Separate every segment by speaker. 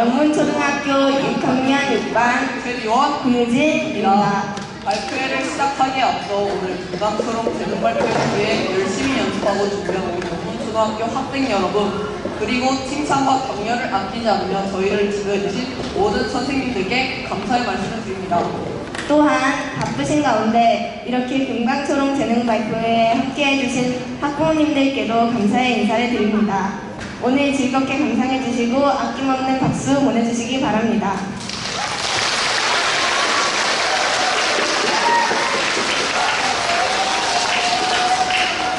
Speaker 1: 영문초등학교 6학년 6반
Speaker 2: 최리원
Speaker 1: 김유진입니다.
Speaker 2: 발표회를 시작하기에 앞서 오늘 부담스러운 재능 발표를 위해 열심히 연습하고 준비한 우리 영문초등학교 학생 여러분 그리고 칭찬과 격려를 아끼지 않으며 저희를 지도해주신 모든 선생님들께 감사의 말씀을 드립니다.
Speaker 1: 또한 바쁘신 가운데 이렇게 금강초롱 재능 발표에 함께해 주신 학부모님들께도 감사의 인사를 드립니다. 오늘 즐겁게 감상해 주시고 아낌없는 박수 보내주시기 바랍니다.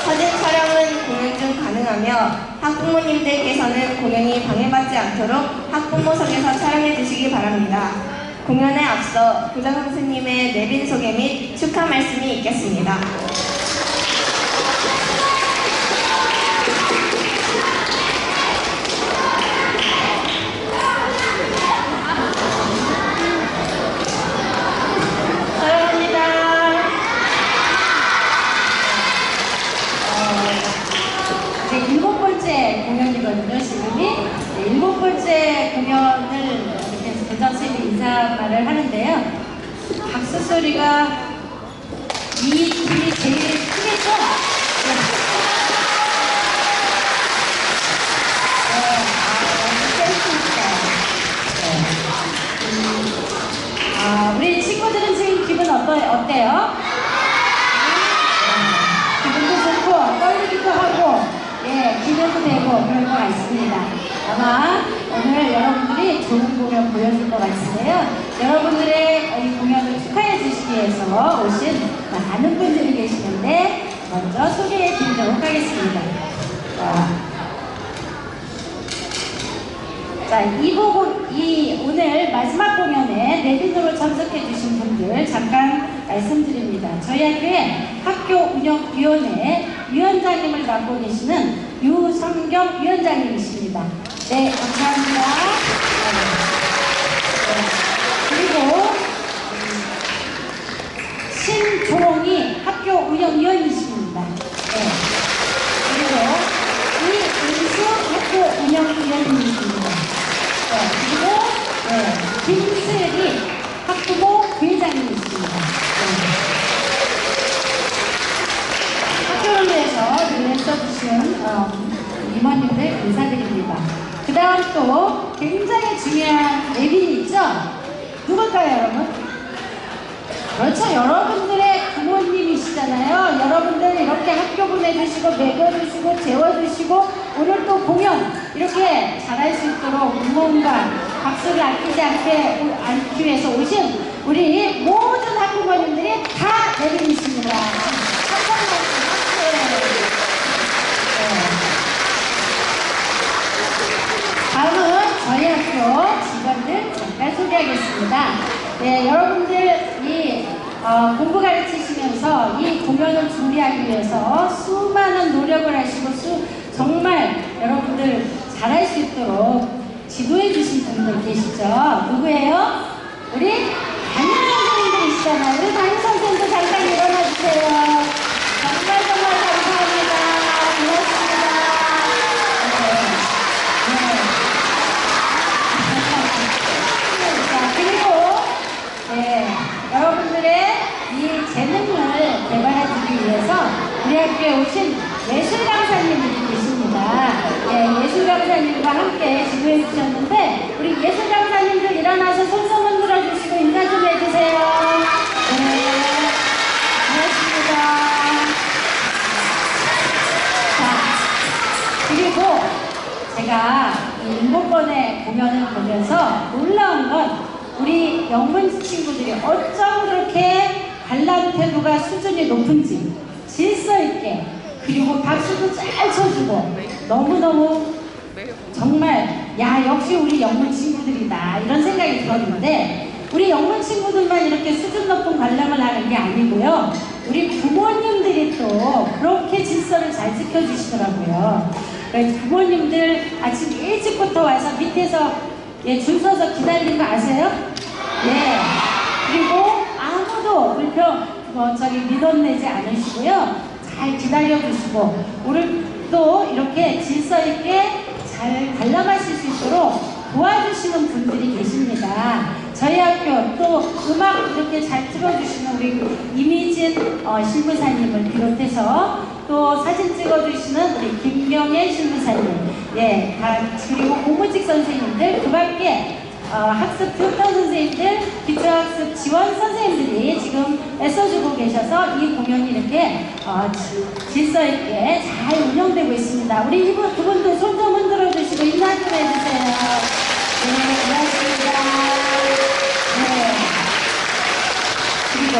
Speaker 1: 사진 촬영은 공연 중 가능하며 학부모님들께서는 공연이 방해받지 않도록 학부모석에서 촬영해 주시기 바랍니다. 공연에 앞서 교장 선생님의 내빈 소개 및 축하 말씀이 있겠습니다.
Speaker 3: 이제 일곱 번째 공연이거든요, 지금이. 네, 일곱 번째 공연을 이렇게 교장 선생님이 인사말을 하는데요. 박수 소리가 이 팀이 제일 크겠죠? 네. 네, 아. 네. 아, 우리 친구들은 지금 기분 어떠, 어때요? 기분도 좋고 떨리기도 하고 예 기대도 되고 그럴 것 같습니다. 아마 오늘 여러분들이 좋은 공연 보여줄 것 같은데요. 여러분들의 위해서 오신 많은 분들이 계시는데 먼저 소개해 드리도록 하겠습니다. 자, 자, 이 보고, 이 오늘 마지막 공연에 내빈으로 참석해 주신 분들 잠깐 말씀드립니다. 저희 학교에 학교 운영위원회 위원장님을 맡고 계시는 유성경 위원장님이십니다. 네, 감사합니다. 네. 그리고 음, 신조롱이 학교 운영위원이십니다. 네. 그리고 이은수 학교 운영위원님이십니다. 네, 그리고 네, 김슬기 학부모 부회장님이십니다. 네. 학교를 위해서 늘 애써주신 어, 임원님들 감사드립니다. 그 다음 또 굉장히 중요한 예빈이 있죠? 누굴까요, 여러분? 그렇죠. 여러분들의 부모님이시잖아요. 여러분들 이렇게 학교 보내주시고, 먹여주시고, 재워주시고, 오늘 또 공연 이렇게 잘할 수 있도록 응원과 박수를 아끼지 않게, 오- 않기 위해서 오신 우리 모든 학부모님들이 다 내림이십니다. 감사합니다. 다음은 저희 학교 직원들 잠깐 소개하겠습니다. 네, 여러분들 이 어, 공부 가르치시면서 이 공연을 준비하기 위해서 수많은 노력을 하시고 수, 정말 여러분들 잘할 수 있도록 지도해 주신 분들 계시죠? 누구예요? 우리 담임 선생님들이시잖아요. 담임 선생님도 잠깐 일어나 주세요. 정말 정말 감사합니다. 고맙습니다. 네. 자, 그리고 네, 여러분들의 이 재능을 개발해주기 위해서 우리 학교에 오신 예술 강사님들이 계십니다. 예, 예술 강사님과 함께 지도해 주셨는데 우리 예술 강사님들 일어나서 손좀 흔들어 주시고 인사 좀 해주세요. 네, 고맙습니다. 자, 그리고 제가 번의 공연을 보면서 놀라운 건 우리 영문 친구들이 어쩜 그렇게 관람 태도가 수준이 높은지 질서 있게 그리고 박수도 잘 쳐주고 너무너무 정말 야 역시 우리 영문 친구들이다. 이런 생각이 들었는데 우리 영문 친구들만 이렇게 수준 높은 관람을 하는 게 아니고요. 우리 부모님들이 또 그렇게 질서를 잘 지켜주시더라고요. 그래서 부모님들 아침 일찍부터 와서 밑에서 예, 줄 서서 기다리는 거 아세요? 예. 그리고 아무도 불평 뭐 저기 민원 내지 않으시고요 잘 기다려주시고 오늘 또 이렇게 질서 있게 잘 관람하실 수 있도록 도와주시는 분들이 계십니다. 저희 학교 또 음악 이렇게 잘 틀어주시는 우리 이미진 어, 신부사님을 비롯해서 또 사진 찍어주시는 우리 김경애 신부사님, 예, 다 그리고 고무직 선생님들, 그 밖에 어, 학습 교권 선생님들, 기초학습 지원 선생님들이 지금 애써주고 계셔서 이 공연이 이렇게 어, 지- 질서 있게 잘 운영되고 있습니다. 우리 이분 두 분도 손 좀 흔들어 주시고 인사 좀 해주세요. 네, 고맙습니다. 네. 그리고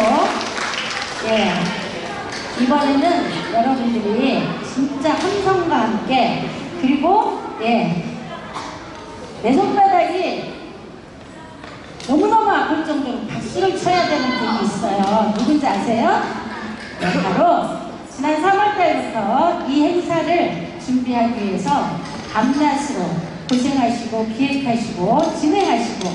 Speaker 3: 예 이번에는 여러분들이 진짜 함성과 함께 그리고 예내 손바닥이 너무너무 아플 정도로 박수를 쳐야 되는 분이 있어요. 누군지 아세요? 네, 바로 지난 3월달부터 이 행사를 준비하기 위해서 밤낮으로 고생하시고 기획하시고 진행하시고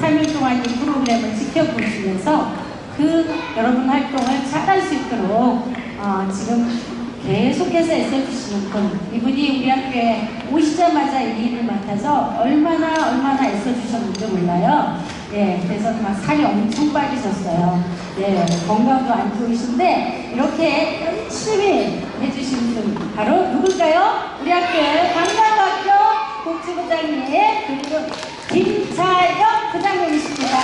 Speaker 3: 3일 동안 이 프로그램을 지켜보시면서 그 여러분 활동을 잘할 수 있도록 어, 지금 계속해서 애써 주시는 분 이분이 우리 학교에 오시자마자 이 일을 맡아서 얼마나 얼마나 애써 주셨는지 몰라요 예, 그래서 막 살이 엄청 빠지셨어요 예, 건강도 안 좋으신데 이렇게 열심히 해주신 분 바로 누굴까요? 우리 학교의 강남학교 복지부장님 그리고 김차영 부장님이십니다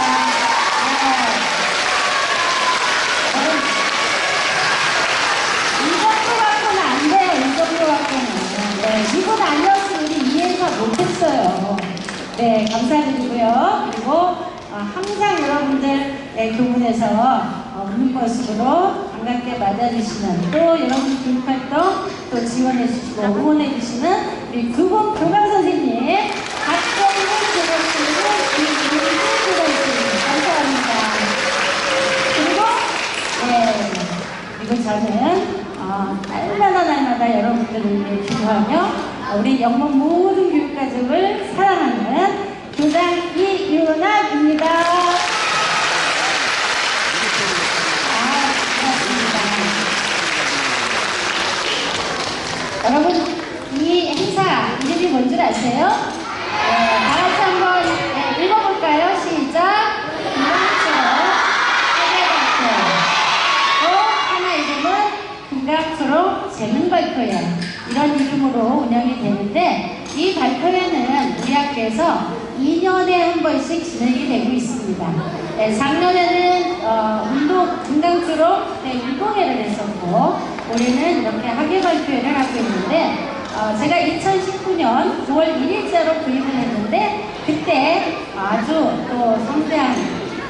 Speaker 3: 갖고는. 네, 이분 아니었으면 우리 이해가 못했어요. 네, 감사드리고요. 어, 항상 여러분들 교문에서 어, 모습으로 반갑게 맞아주시는 또 여러분 교육활동 또 지원해주시고 응원해주시는 우리 두분 교감 선생님 박정훈 교감 선생님 이민준 교감 선생님 감사합니다. 그리고 네, 그리고 저는 어, 날마다 날마다 여러분들을 위해 기도하며 어, 우리 영문 모든 교육가족을 사랑하는 교장 이유나입니다. 아. 여러분, 이 행사 이름이 뭔 줄 아세요? 네, 다 같이 한번 네, 읽어볼까요? 시작! 금강초록 재능 발표회 이런 이름으로 운영이 되는데 이 발표회는 우리 학교에서 2년에 한 번씩 진행이 되고 있습니다. 네, 작년에는 어, 운동 금강초록 네, 운동회를 했었고 올해는 이렇게 학예 발표회를 하고 있는데 어, 제가 2019년 9월 1일자로 구입을 했는데 그때 아주 또 성대한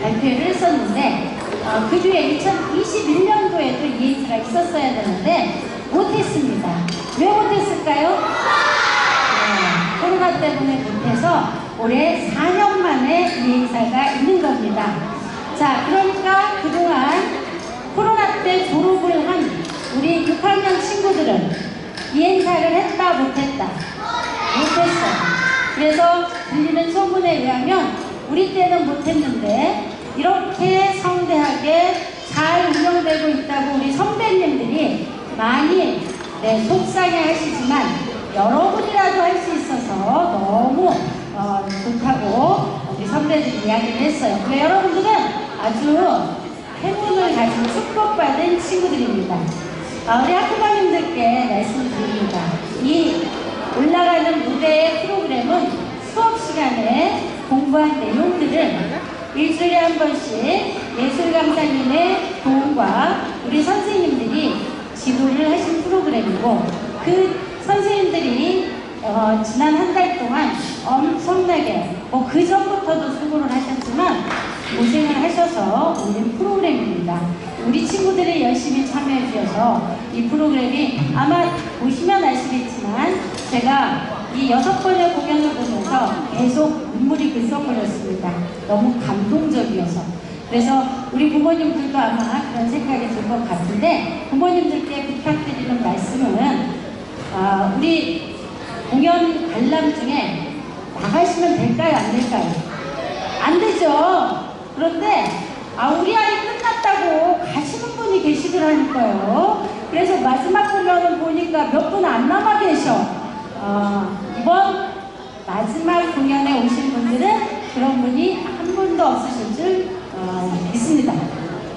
Speaker 3: 발표를 했었는데 어, 그 뒤에 2021년도에도 이 행사가 있었어야 되는데 못했습니다. 왜 못했을까요? 네, 코로나 때문에 못 해서 올해 4년 만에 이 행사가 있는 겁니다. 자, 그러니까 그동안 코로나 때 졸업을 한 우리 6학년 친구들은 이 행사를 했다 못했다 못했어. 그래서 들리는 소문에 의하면 우리 때는 못했는데 이렇게 성대하게 잘 운영되고 있다고 우리 선배님들이 많이 네, 속상해 하시지만 여러분이라도 할 수 있어서 너무 어, 좋다고 우리 선배들이 이야기를 했어요. 근데 여러분들은 아주 행운을 가진 축복받은 친구들입니다. 아, 우리 학부모님들께 말씀드립니다. 이 올라가는 무대의 프로그램은 수업 시간에 공부한 내용들을 일주일에 한 번씩 예술강사님의 도움과 우리 선생님들이 지도를 하신 프로그램이고 그 선생님들이 어, 지난 한 달 동안 엄청나게 뭐 그 전부터도 수고를 하셨지만 고생을 하셔서 올린 프로그램입니다. 우리 친구들이 열심히 참여해 주셔서 이 프로그램이 아마 보시면 아시겠지만 제가 이 여섯 번의 공연을 보면서 계속 눈물이 글썽거렸습니다. 너무 감동적이어서. 그래서 우리 부모님들도 아마 그런 생각이 들 것 같은데 부모님들께 부탁드리는 말씀은 아, 우리 공연 관람 중에 나가시면 될까요? 안 될까요? 안 되죠. 그런데 아 우리 아이 끝났다고 가시는 분이 계시더라니까요. 그래서 마지막 공연을 보니까 몇 분 안 남아 계셔. 어, 이번 마지막 공연에 오신 분들은 그런 분이 한 분도 없으실 줄 어, 믿습니다.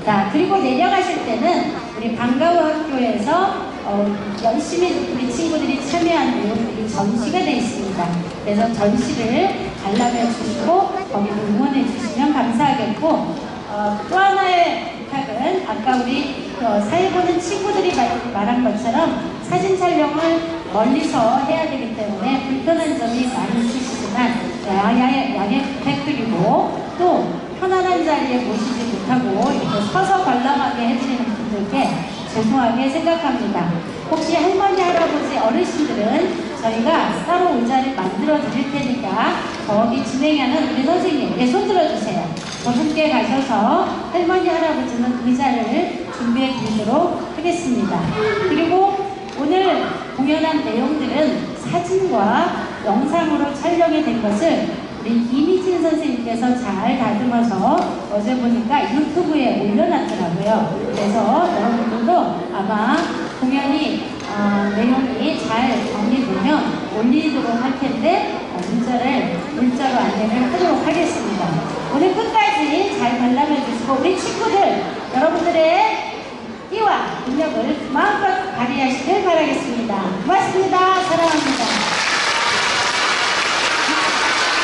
Speaker 3: 자, 그리고 내려가실 때는 우리 방과후 학교에서 어, 열심히 우리 친구들이 참여한 내용들이 전시가 되어 있습니다. 그래서 전시를 관람해 주시고 거기도 응원해 주시면 감사하겠고 어, 또 하나의 부탁은 아까 우리 어, 사회 보는 친구들이 말, 말한 것처럼 사진 촬영을 멀리서 해야 되기 때문에 불편한 점이 많이 있으시지만 양해, 양해 부탁드리고 또 편안한 자리에 모시지 못하고 이렇게 서서 관람하게 해드리는 분들께 죄송하게 생각합니다. 혹시 할머니, 할아버지, 어르신들은 저희가 따로 의자를 만들어 드릴 테니까 저기 진행하는 우리 선생님, 네, 손 들어주세요. 저 함께 가셔서 할머니, 할아버지는 의자를 준비해 드리도록 하겠습니다. 그리고 오늘 공연한 내용들은 사진과 영상으로 촬영이 된 것을 우리 이미진 선생님께서 잘 다듬어서 어제 보니까 유튜브에 올려놨더라고요. 그래서 여러분들도 아마 공연이 어, 내용이 잘 올리도록 할 텐데 어, 문자를 문자로 안내를 하도록 하겠습니다. 오늘 끝까지 잘 관람해 주시고 우리 친구들 여러분들의 끼와 능력을 마음껏 발휘하시길 바라겠습니다. 고맙습니다. 사랑합니다.